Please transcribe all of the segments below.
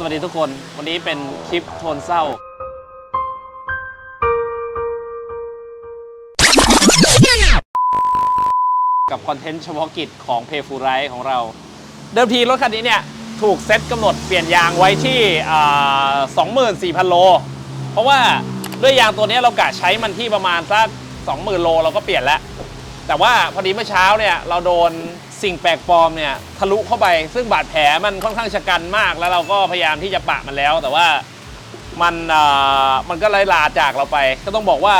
สวัสดีทุกคน วันนี้เป็นคลิปโทนเศร้า กับคอนเทนต์เฉพาะกิจของเพฟูไรของเรา เดิมทีรถคันนี้เนี่ย ถูกเซตกำหนดเปลี่ยนยางไว้ที่อ่า24,000 โล เพราะว่าด้วยยางตัวนี้เรากะใช้มันที่ประมาณสัก 20,000 โลเราก็เปลี่ยนแล้ว แต่ว่าพอดีเมื่อเช้าเนี่ย เราโดน สิ่งแปลกปลอมเนี่ยทะลุเข้าไป ซึ่งบาดแผลมันค่อนข้างชะกันมาก แล้วเราก็พยายามที่จะปะมันแล้ว แต่ว่ามันอ่ามันก็เลยลาจากเราไป ก็ต้องบอกว่า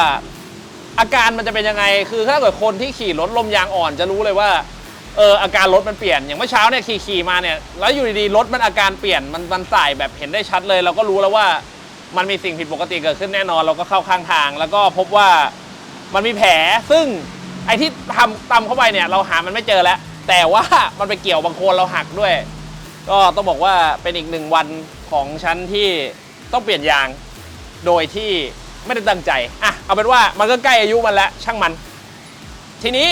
อาการมันจะเป็นยังไง คือถ้าเกิดคนที่ขี่รถลมยางอ่อนจะรู้เลยว่าเอออาการรถมันเปลี่ยนอย่างเมื่อเช้าเนี่ยขี่ขี่มาเนี่ยแล้วอยู่ดีๆรถมันอาการเปลี่ยนมันมันสายแบบเห็นได้ชัดเลย เราก็รู้แล้วว่ามันมีสิ่งผิดปกติเกิดขึ้นแน่นอน เราก็เข้าข้างทาง แล้วก็พบว่ามันมีแผลซึ่งไอ้ที่ทำตำเข้าไปเนี่ย เราหามันไม่เจอแล้ว แต่ว่ามันไปเกี่ยวบางโคนเราหักด้วย ก็ต้องบอกว่าเป็นอีกหนึ่งวันของฉันที่ต้องเปลี่ยนยาง โดยที่ไม่ได้ตั้งใจอะเอาเป็นว่ามันก็ใกล้อายุมันแล้วช่างมัน ทีนี้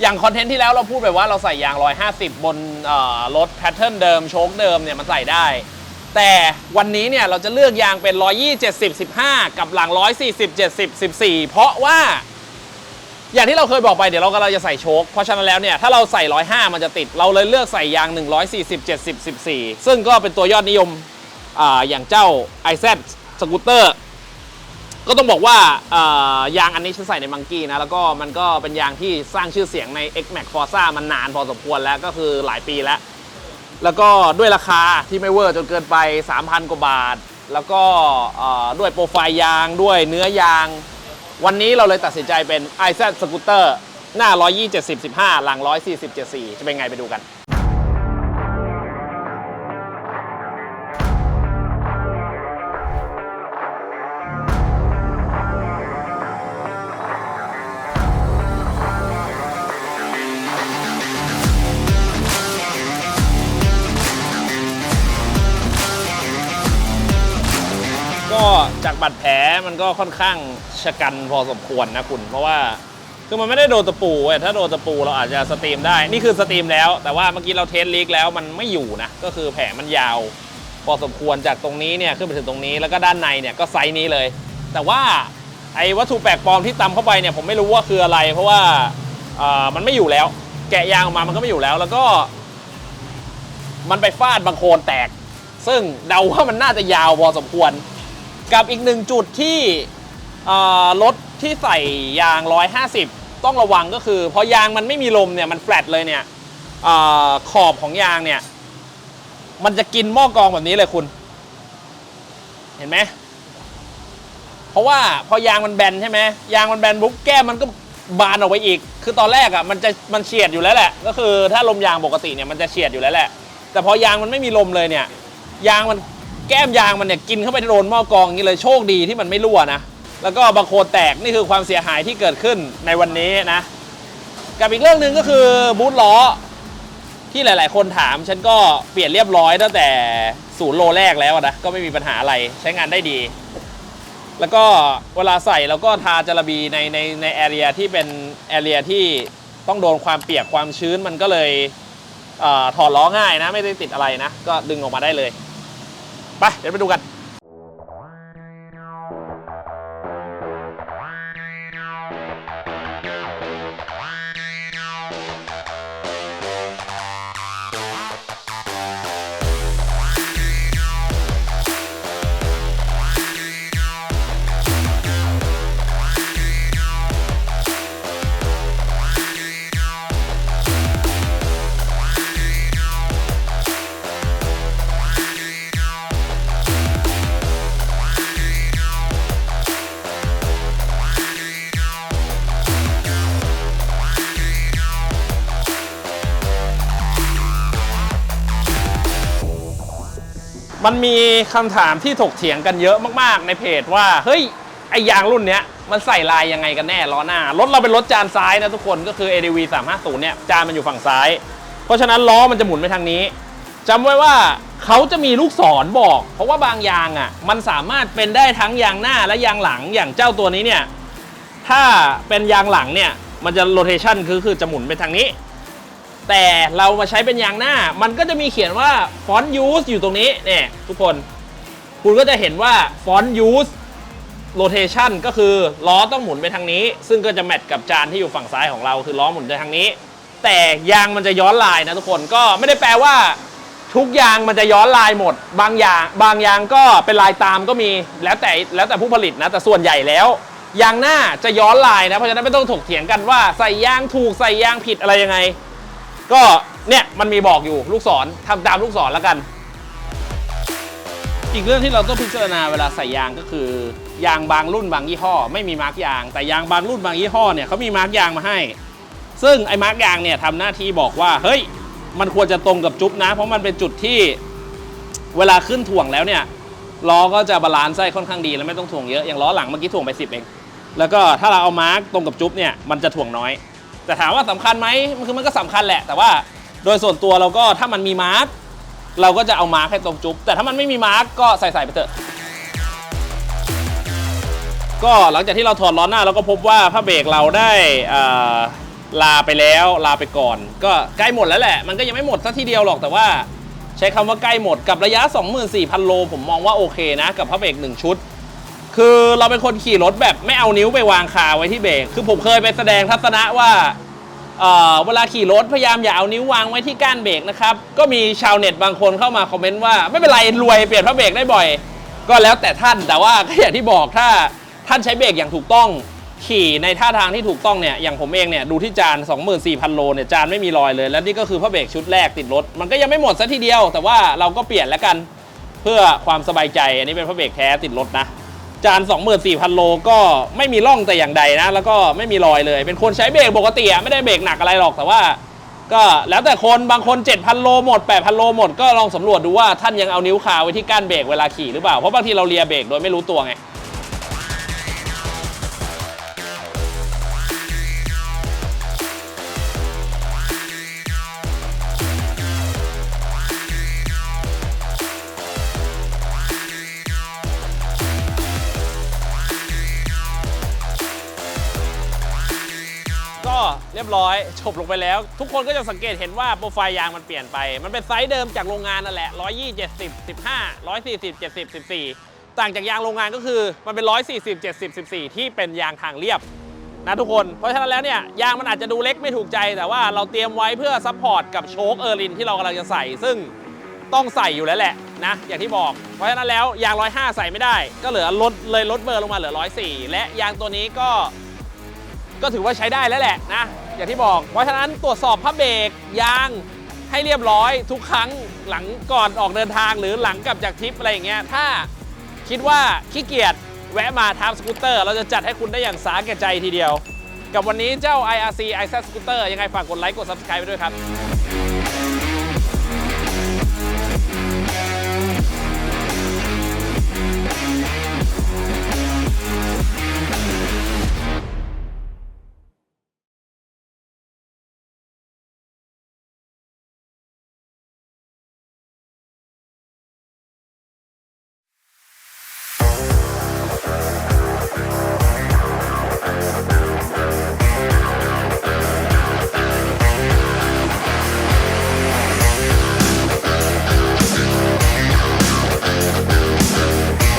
อย่างคอนเทนต์ที่แล้วเราพูดไปว่าเราใส่ยาง 150 บนรถแพทเทิร์นเดิมโชคเดิมเนี่ยมันใส่ได้ แต่วันนี้เนี่ยเราจะเลือกยางเป็น 120 70 15กับหลัง 140 70 14 เพราะว่า อย่างที่เราเคยบอกไปเดี๋ยวเรากำลังจะใส่โชคเพราะฉะนั้นแล้วเนี่ยถ้าเราใส่ 105 มันจะติด เราเลยเลือกใส่ยาง 140 70 14 ซึ่งก็เป็นตัวยอดนิยมออย่างเจ้า i z สกูตเตอร์ก็ต้องบอกว่ายางอันนี้ฉันใส่ในมังกี้นะ แล้วก็มันก็เป็นยางที่สร้างชื่อเสียงใน X Max Forza มันนานพอสมควรแล้วก็คือหลายปีแล้ว แล้วก็ด้วยราคาที่ไม่เวอร์จนเกินไป 3,000 กว่าบาท แล้วก็ด้วยโปรไฟล์ยางด้วยเนื้อยาง วันนี้เราเลยตัดสินใจเป็น i z Scooter หน้า 120 15 หลัง 140 74 จะเป็นไงไปดูกัน จากบาดแผลมันก็ค่อนข้างชะกันพอสมควรนะคุณ เพราะว่าคือมันไม่ได้โดนตะปูเว้ยถ้าโดนตะปูเราอาจจะสตรีมได้ นี่คือสตรีมแล้ว แต่ว่าเมื่อกี้เราเทสลีกแล้วมันไม่อยู่นะ ก็คือแผลมันยาว พอสมควรจากตรงนี้เนี่ยขึ้นไปถึงตรงนี้แล้วก็ด้านในเนี่ยก็ไซส์นี้เลย แต่ว่าไอ้วัตถุแปลกปลอมที่ตำเข้าไปเนี่ยผมไม่รู้ว่าคืออะไร เพราะว่าเอ่อมันไม่อยู่แล้ว แกะยางออกมามันก็ไม่อยู่แล้ว แล้วก็ มันไปฟาดบางโคลนแตก ซึ่งเดาว่ามันน่าจะยาวพอสมควร กับอีกหนึ่งจุดที่รถที่ใส่ยาง 150 ต้องระวังก็คือ พอยางมันไม่มีลมเนี่ยมันแฟลตเลยเนี่ยอขอบของยางเนี่ยมันจะกินหม้อกรองแบบนี้เลยคุณ เห็นไหมเพราะว่าพอยางมันแบนใช่ไหมยางมันแบนปุ๊บแก้มมันก็บานออกไปอีก คือตอนแรกอะมันจะมันเฉียดอยู่แล้วแหละ ก็คือถ้าลมยางปกติเนี่ยมันจะเฉียดอยู่แล้วแหละ แต่พอยางมันไม่มีลมเลยเนี่ย ยางมัน แก้มยางมันเนี่ยกินเข้าไปโดนหม้อกองอย่างนี้เลยโชคดีที่มันไม่รั่วนะแล้วก็บางโคแตกนี่คือความเสียหายที่เกิดขึ้นในวันนี้นะกับอีกเรื่องหนึ่งก็คือบูทล้อที่หลาย ๆ คนถามฉันก็เปลี่ยนเรียบร้อยตั้งแต่ศูนย์โลแรกแล้วนะก็ไม่มีปัญหาอะไรใช้งานได้ดี แล้วก็เวลาใส่เราก็ทาจารบีในในในแอเรียที่เป็นแอเรียที่ต้องโดนความเปียกความชื้นมันก็เลยเออถอดล้อง่ายนะ ไม่ได้ติดอะไรนะ ก็ดึงออกมาได้เลย ไปเดี๋ยวไปดูกัน มันมีคำถามที่ถกเถียงกันเยอะมากๆ ในเพจว่า เฮ้ย ไอยางรุ่นเนี้ยมันใส่ลายยังไงกันแน่ล้อหน้ารถเราเป็นรถจานซ้ายนะทุกคนก็คือ ADV 350เนี่ยจานมันอยู่ฝั่งซ้าย เพราะฉะนั้นล้อมันจะหมุนไปทางนี้จำไว้ว่าเขาจะมีลูกศรบอก เพราะว่าบางยางอะ มันสามารถเป็นได้ทั้งยางหน้าและยางหลังอย่างเจ้าตัวนี้เนี่ยถ้าเป็นยางหลังเนี่ยมันจะโรเทชันคือคือจะหมุนไปทางนี้ แต่เรามาใช้เป็นยางหน้า มันก็จะมีเขียนว่าฟอนต์ยูสอยู่ตรงนี้เนี่ยทุกคน คุณก็จะเห็นว่าฟอนต์ยูสโรเทชันก็คือล้อต้องหมุนไปทางนี้ ซึ่งก็จะแมทกับจานที่อยู่ฝั่งซ้ายของเราคือล้อหมุนไปทางนี้ แต่ยางมันจะย้อนลายนะทุกคนก็ไม่ได้แปลว่า ทุกยางมันจะย้อนลายหมด บางอย่างบางยางก็เป็นลายตามก็มีแล้วแต่แล้วแต่ผู้ผลิตนะแต่ส่วนใหญ่แล้วยางหน้าจะย้อนลายนะเพราะฉะนั้นไม่ต้องถกเถียงกันว่าใส่ยางถูกใส่ยางผิดอะไรยังไง ก็เนี่ยมันมีบอกอยู่ลูกศรทำตามลูกศรแล้วกัน อีกเรื่องที่เราต้องพิจารณาเวลาใส่ยางก็คือ ยางบางรุ่นบางยี่ห้อ ไม่มีมาร์กยาง แต่ยางบางรุ่นบางยี่ห้อเนี่ยเขามีมาร์กยางมาให้ ซึ่งไอ้มาร์กยางเนี่ยทำหน้าที่บอกว่าเฮ้ย มันควรจะตรงกับจุ๊บนะ เพราะมันเป็นจุดที่เวลาขึ้นถ่วงแล้วเนี่ยล้อก็จะบาลานซ์ได้ค่อนข้างดีแล้วไม่ต้องถ่วงเยอะอย่างล้อหลังเมื่อกี้ถ่วงไป10เองแล้วก็ถ้าเราเอามาร์กตรงกับจุ๊บเนี่ยมันจะถ่วงน้อย แต่ถามว่าสำคัญไหมมันคือมันก็สำคัญแหละ แต่ว่าโดยส่วนตัวเราก็ถ้ามันมีมาร์กเราก็จะเอามาร์กให้ตรงจุ๊บแต่ถ้ามันไม่มีมาร์กก็ใส่ใส่ไปเถอะก็หลังจากที่เราถอดล้อหน้าเราก็พบว่าผ้าเบรกเราได้ลาไปแล้วลาไปก่อน ก็ใกล้หมดแล้วแหละ มันก็ยังไม่หมดสักทีเดียวหรอกแต่ว่า ใช้คำว่าใกล้หมดกับระยะ 24,000 โล ผมมองว่าโอเคนะ กับผ้าเบรก1ชุด คือเราเป็นคนขี่รถแบบไม่เอานิ้วไปวางคาไว้ที่เบรกคือผมเคยไปแสดงทัศนะว่าเอ่อเวลาขี่รถพยายามอย่าเอานิ้ววางไว้ที่ก้านเบรกนะครับ ก็มีชาวเน็ตบางคนเข้ามาคอมเมนต์ว่าไม่เป็นไรรวยเปลี่ยนผ้าเบรกได้บ่อย ก็แล้วแต่ท่านแต่ว่าก็อย่างที่บอกถ้าท่านใช้เบรกอย่างถูกต้องขี่ในท่าทางที่ถูกต้องเนี่ยอย่างผมเองเนี่ยดูที่จาน 24,000 โลเนี่ยจานไม่มีรอยเลย แล้วนี่ก็คือผ้าเบรกชุดแรกติดรถ มันก็ยังไม่หมดซะทีเดียว แต่ว่าเราก็เปลี่ยนแล้วกันเพื่อความสบายใจอันนี้เป็นผ้าเบรกแท้ติดรถนะ จาน 24,000 โลก็ไม่มีร่องแต่อย่างใดนะ แล้วก็ไม่มีรอยเลย เป็นคนใช้เบรกปกติอะไม่ได้เบรกหนักอะไรหรอกแต่ว่า ก็แล้วแต่คนบางคน 7,000 โลหมด 8,000 โลหมดก็ลองสำรวจดูว่าท่านยังเอานิ้วคาไว้ที่ก้านเบรกเวลาขี่หรือเปล่าเพราะบางทีเราเลียเบรกโดยไม่รู้ตัวไง ร้อยจบลงไปแล้ว ทุกคนก็จะสังเกตเห็นว่าโปรไฟล์ยางมันเปลี่ยนไป มันเป็นไซส์เดิมจากโรงงานนั่นแหละ120 70 15 140 70 14 ต่างจากยางโรงงานก็คือมันเป็น 140 70 14 ที่เป็นยางทางเรียบนะทุกคน เพราะฉะนั้นแล้วเนี่ยยางมันอาจจะดูเล็กไม่ถูกใจ แต่ว่าเราเตรียมไว้เพื่อซัพพอร์ตกับโชคเออร์ลินที่เรากำลังจะใส่ ซึ่งต้องใส่อยู่แล้วแหละนะอย่างที่บอก เพราะฉะนั้นแล้วยาง 105 ใส่ไม่ได้ ก็เหลือลดเลยลดเบอร์ลงมาเหลือ 104 และยางตัวนี้ก็ก็ถือว่าใช้ได้แล้วแหละนะ อย่างที่บอก เพราะฉะนั้นตรวจสอบผ้าเบรกยางให้เรียบร้อยทุกครั้งหลังก่อนออกเดินทางหรือหลังกลับจากทริปอะไรอย่างเงี้ยถ้าคิดว่าขี้เกียจแวะมาทามสกูตเตอร์เราจะจัดให้คุณได้อย่างสาแก่ใจทีเดียว กับวันนี้เจ้า IRC i z Scooter ยังไงฝากกดไลค์กด Subscribe ไปด้วยครับ